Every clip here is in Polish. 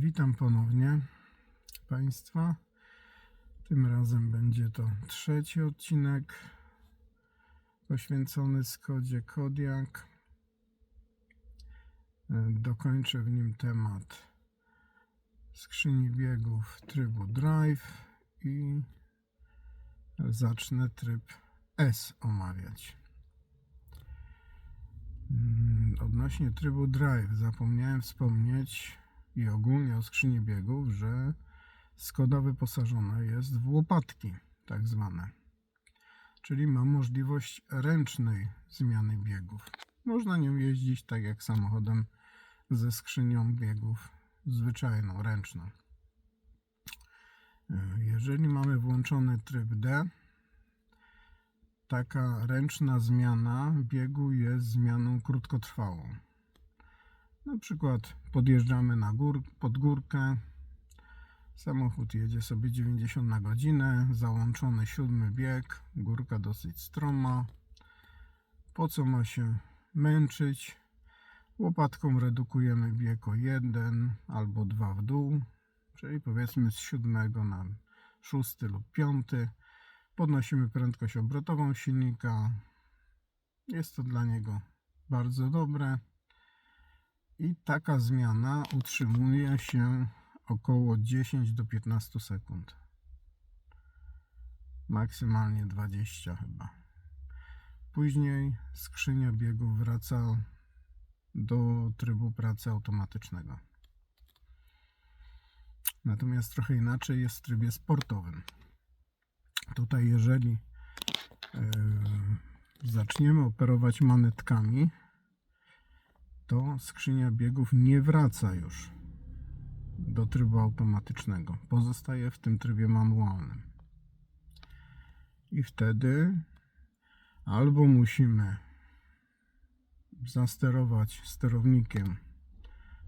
Witam ponownie Państwa. Tym razem będzie to trzeci odcinek poświęcony Skodzie Kodiaq. E, Dokończę w nim temat skrzyni biegów trybu Drive i zacznę tryb S omawiać. Mm, Odnośnie trybu Drive zapomniałem wspomnieć i ogólnie o skrzyni biegów, że Skoda wyposażona jest w łopatki, tak zwane. Czyli ma możliwość ręcznej zmiany biegów. Można nią jeździć tak jak samochodem ze skrzynią biegów zwyczajną, ręczną. E, Jeżeli mamy włączony tryb D, taka ręczna zmiana biegu jest zmianą krótkotrwałą. Na przykład podjeżdżamy na gór, pod górkę, samochód jedzie sobie 90 na godzinę, załączony siódmy bieg, górka dosyć stroma. Po co ma się męczyć? Łopatką redukujemy bieg o jeden albo dwa w dół, czyli powiedzmy z siódmego na szósty lub piąty. Podnosimy prędkość obrotową silnika. Jest to dla niego bardzo dobre. I taka zmiana utrzymuje się około 10 do 15 sekund. Maksymalnie 20 chyba. Później skrzynia biegów wraca do trybu pracy automatycznego. Natomiast trochę inaczej jest w trybie sportowym. Tutaj, jeżeli e, zaczniemy operować manetkami, to skrzynia biegów nie wraca już do trybu automatycznego. Pozostaje w tym trybie manualnym. I wtedy albo musimy zasterować sterownikiem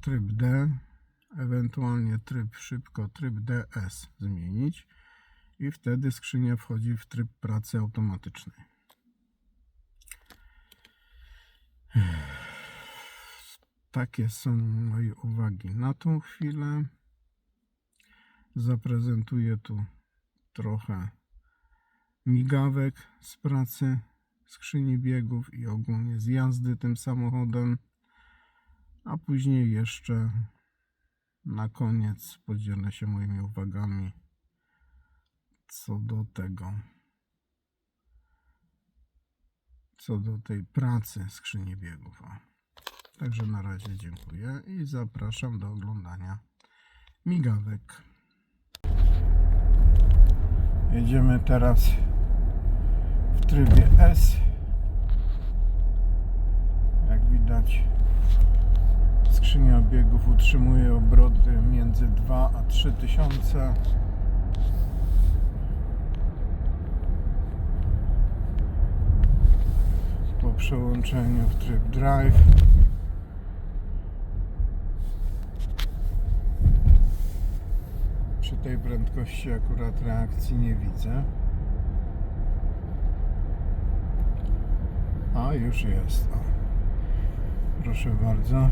tryb D, ewentualnie tryb szybko, tryb DS zmienić i wtedy skrzynia wchodzi w tryb pracy automatycznej. Takie są moje uwagi na tą chwilę. Zaprezentuję tu trochę migawek z pracy skrzyni biegów i ogólnie z jazdy tym samochodem. A później jeszcze na koniec podzielę się moimi uwagami co do tego, co do tej pracy skrzyni biegów. Także na razie dziękuję i zapraszam do oglądania migawek. Jedziemy teraz w trybie S. Jak widać, skrzynia biegów utrzymuje obroty między 2 a 3 tysiące. Po przełączeniu w tryb drive przy tej prędkości akurat reakcji nie widzę. A już jest. O. Proszę bardzo.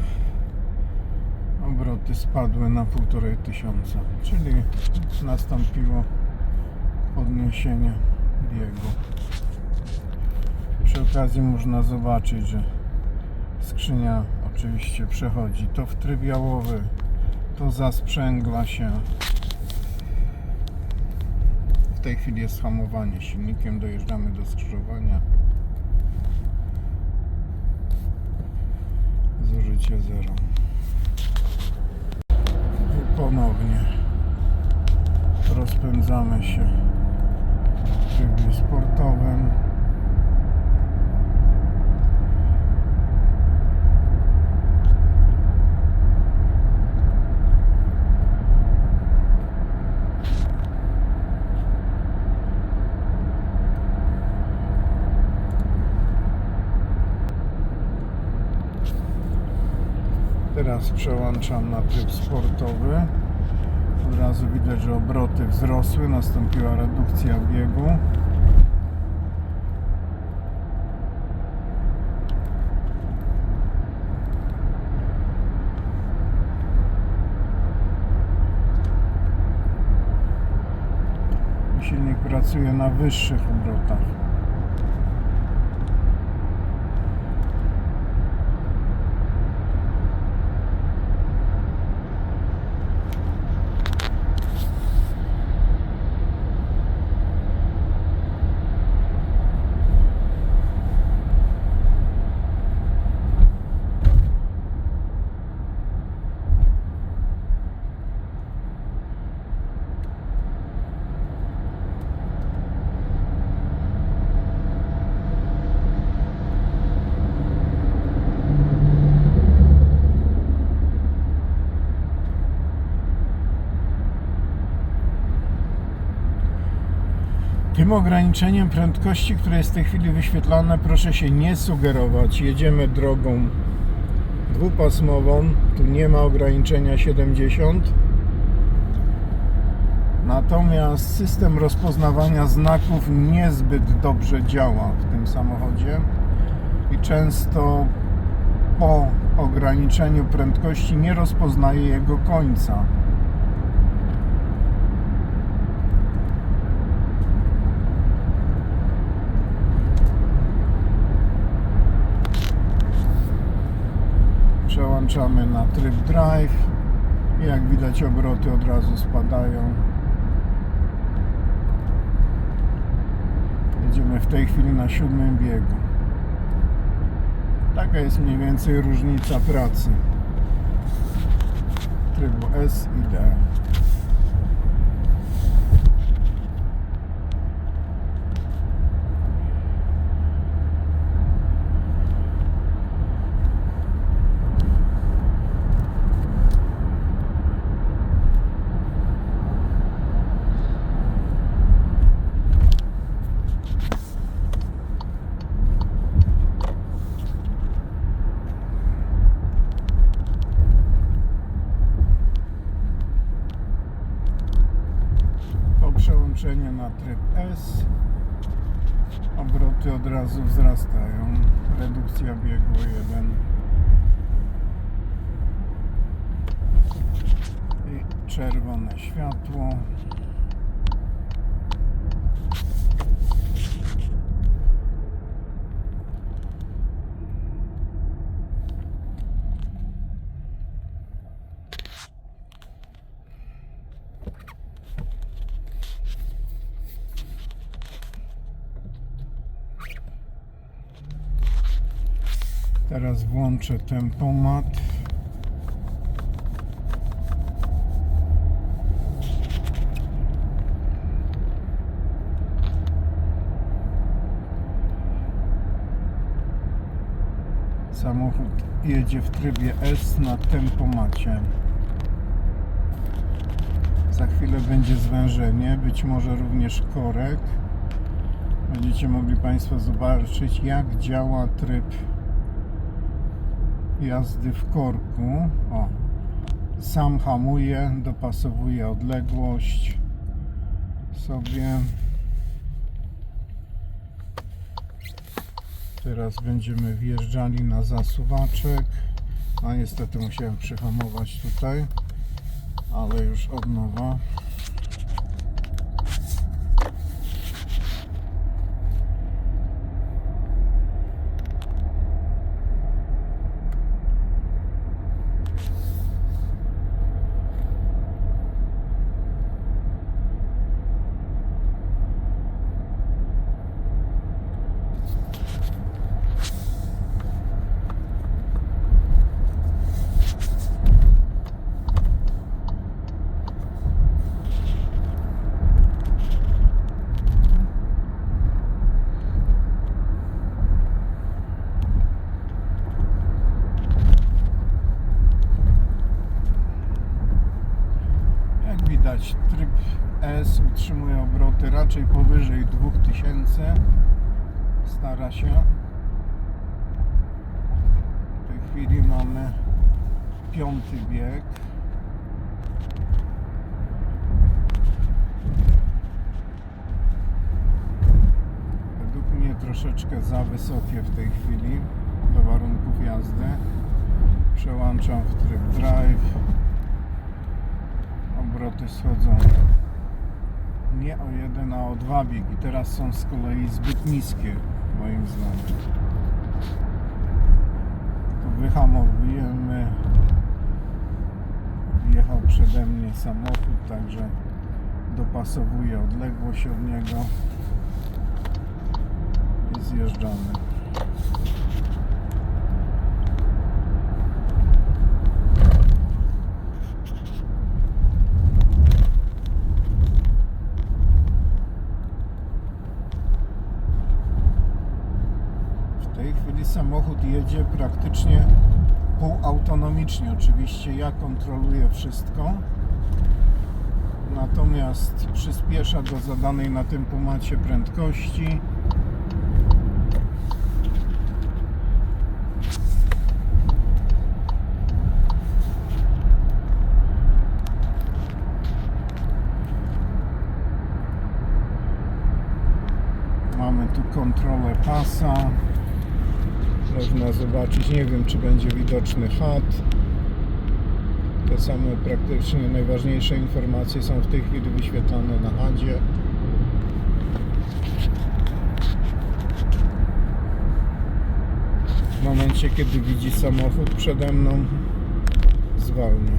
Obroty spadły na półtorej tysiąca, czyli nastąpiło podniesienie biegu. Przy okazji można zobaczyć, że skrzynia oczywiście przechodzi to w tryb jałowy, to zasprzęgla się. W tej chwili jest hamowanie silnikiem, dojeżdżamy do skrzyżowania. Zużycie zero. I ponownie rozpędzamy się w trybie sportowym. przełączam na tryb sportowy. Od razu widać, że obroty wzrosły, nastąpiła redukcja biegu. Silnik pracuje na wyższych obrotach. Tym ograniczeniem prędkości, które jest w tej chwili wyświetlane, proszę się nie sugerować. Jedziemy drogą dwupasmową. Tu nie ma ograniczenia 70. Natomiast system rozpoznawania znaków niezbyt dobrze działa w tym samochodzie i często po ograniczeniu prędkości nie rozpoznaje jego końca. Przełączamy na tryb drive i jak widać obroty od razu spadają. Jedziemy w tej chwili na siódmym biegu. Taka jest mniej więcej różnica pracy trybu S i D. Po przełączeniu na tryb S obroty od razu wzrastają. Redukcja biegu 1. I czerwone światło. Teraz włączę tempomat. Samochód jedzie w trybie S na tempomacie. Za chwilę będzie zwężenie, być może również korek. Będziecie mogli Państwo zobaczyć, jak działa tryb jazdy w korku. O, sam hamuje, dopasowuje odległość sobie. Teraz będziemy wjeżdżali na zasuwaczek. No niestety musiałem przyhamować tutaj, ale już od nowa. Jak widać, tryb S obroty raczej powyżej 2000. Stara się. W tej chwili mamy piąty bieg. Według mnie troszeczkę za wysokie w tej chwili do warunków jazdy. Przełączam w tryb drive obroty schodzą nie o jeden, a o dwa biegi. Teraz są z kolei zbyt niskie, moim zdaniem. Tu wyhamowujemy. Wjechał przede mnie samochód, także dopasowuję odległość od niego i zjeżdżamy. W tej chwili samochód jedzie praktycznie półautonomicznie. Oczywiście ja kontroluję wszystko. Natomiast przyspiesza do zadanej na tempomacie prędkości. Mamy tu kontrolę pasa. Można zobaczyć, nie wiem czy będzie widoczny HAT. Te same praktycznie najważniejsze informacje są w tej chwili wyświetlane na HADzie. W momencie kiedy widzi samochód przede mną zwalnia.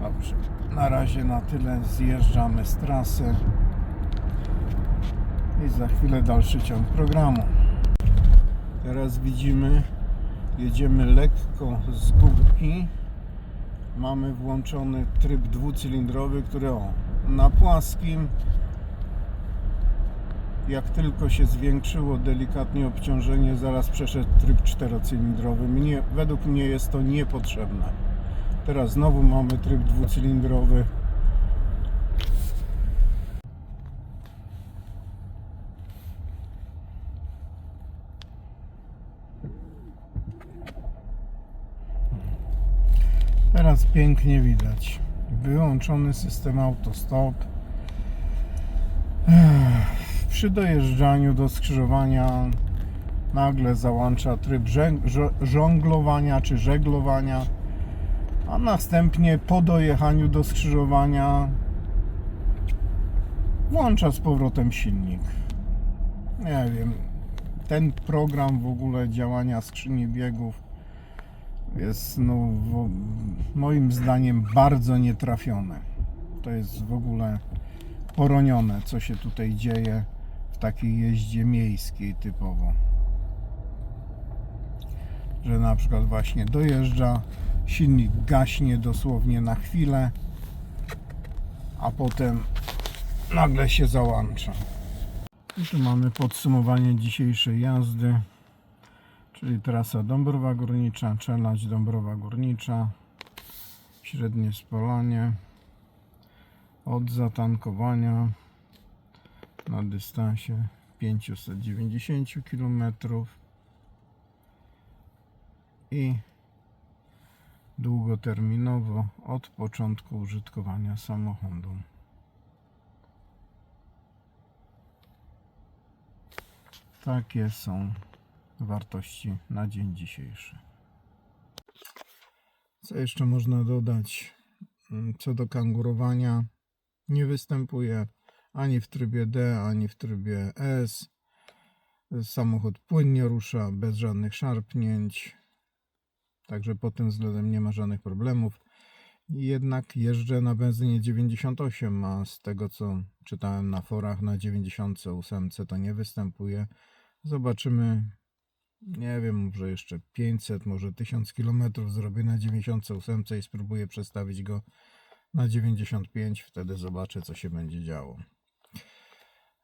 Dobrze. Na razie na tyle zjeżdżamy z trasy i za chwilę dalszy ciąg programu. Teraz widzimy, jedziemy lekko z górki. Mamy włączony tryb dwucylindrowy, który o, na płaskim jak tylko się zwiększyło delikatnie obciążenie, zaraz przeszedł tryb czterocylindrowy. Mnie, według mnie jest to niepotrzebne. Teraz znowu mamy tryb dwucylindrowy. Pięknie widać. Wyłączony system autostop. Przy dojeżdżaniu do skrzyżowania nagle załącza tryb żonglowania czy żeglowania, a następnie po dojechaniu do skrzyżowania włącza z powrotem silnik. Nie wiem, ten program w ogóle działania skrzyni biegów jest no, wo- moim zdaniem bardzo nietrafiony. To jest w ogóle poronione, co się tutaj dzieje w takiej jeździe miejskiej typowo. Że na przykład właśnie dojeżdża, silnik gaśnie dosłownie na chwilę, a potem nagle się załącza. I tu mamy podsumowanie dzisiejszej jazdy czyli trasa Dąbrowa Górnicza, Czelać Dąbrowa Górnicza, średnie spolanie od zatankowania na dystansie 590 km i długoterminowo od początku użytkowania samochodu. Takie są wartości na dzień dzisiejszy. Co jeszcze można dodać? Mm, Co do kangurowania, nie występuje ani w trybie D, ani w trybie S. Samochód płynnie rusza, bez żadnych szarpnięć. Także pod tym względem nie ma żadnych problemów. Jednak jeżdżę na benzynie 98, a z tego co czytałem na forach na 98 to nie występuje. Zobaczymy nie wiem, może jeszcze 500, może 1000 km zrobię na 98 i spróbuję przestawić go na 95, wtedy zobaczę co się będzie działo.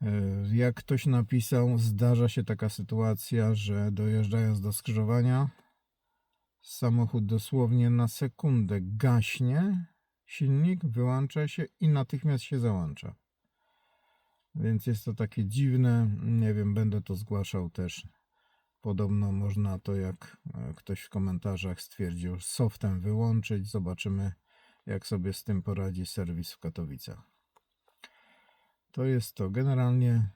Yy, Jak ktoś napisał, zdarza się taka sytuacja, że dojeżdżając do skrzyżowania, samochód dosłownie na sekundę gaśnie, silnik wyłącza się i natychmiast się załącza. Więc jest to takie dziwne, nie wiem, będę to zgłaszał też Podobno można to, jak e, ktoś w komentarzach stwierdził, softem wyłączyć. Zobaczymy, jak sobie z tym poradzi serwis w Katowicach. To jest to. Generalnie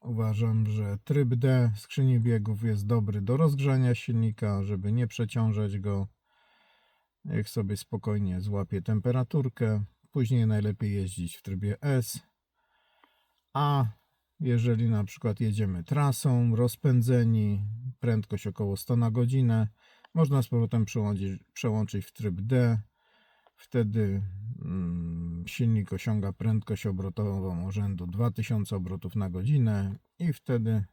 uważam, że tryb D skrzyni biegów jest dobry do rozgrzania silnika, żeby nie przeciążać go. Niech sobie spokojnie złapie temperaturkę. Później najlepiej jeździć w trybie S. A jeżeli na przykład jedziemy trasą, rozpędzeni, prędkość około 100 na godzinę, można z powrotem przełączyć, przełączyć w tryb D. Wtedy mm, silnik osiąga prędkość obrotową rzędu 2000 obrotów na godzinę i wtedy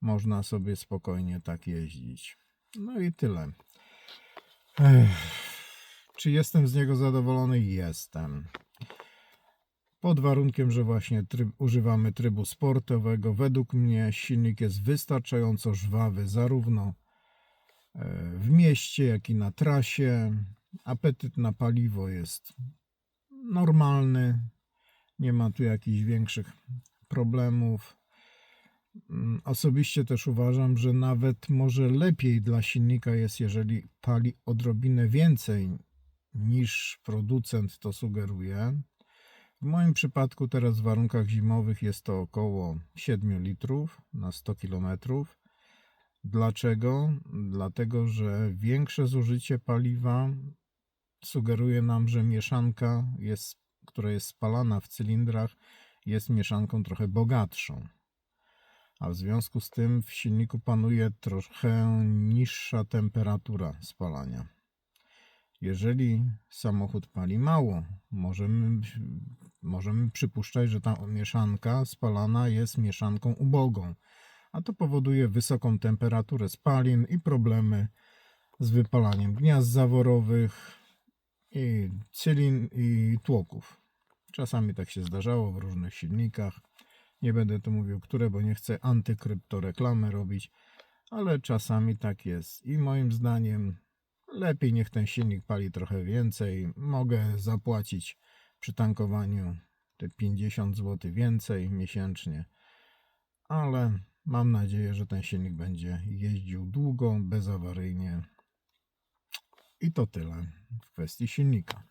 można sobie spokojnie tak jeździć. No i tyle. Ech, czy jestem z niego zadowolony? Jestem. Pod warunkiem, że właśnie tryb, używamy trybu sportowego, według mnie silnik jest wystarczająco żwawy, zarówno e, w mieście, jak i na trasie. Apetyt na paliwo jest normalny. Nie ma tu jakichś większych problemów. Mm, Osobiście też uważam, że nawet może lepiej dla silnika jest, jeżeli pali odrobinę więcej niż producent to sugeruje. W moim przypadku teraz w warunkach zimowych jest to około 7 litrów na 100 km. Dlaczego? Dlatego, że większe zużycie paliwa sugeruje nam, że mieszanka, jest, która jest spalana w cylindrach, jest mieszanką trochę bogatszą. A w związku z tym w silniku panuje trochę niższa temperatura spalania. Jeżeli samochód pali mało, możemy, możemy przypuszczać, że ta mieszanka spalana jest mieszanką ubogą, a to powoduje wysoką temperaturę spalin i problemy z wypalaniem gniazd zaworowych i cylin i tłoków. Czasami tak się zdarzało w różnych silnikach. Nie będę tu mówił, które, bo nie chcę antykryptoreklamy robić, ale czasami tak jest. I moim zdaniem lepiej niech ten silnik pali trochę więcej. Mogę zapłacić przy tankowaniu te 50 zł więcej miesięcznie, ale mam nadzieję, że ten silnik będzie jeździł długo, bezawaryjnie. I to tyle w kwestii silnika.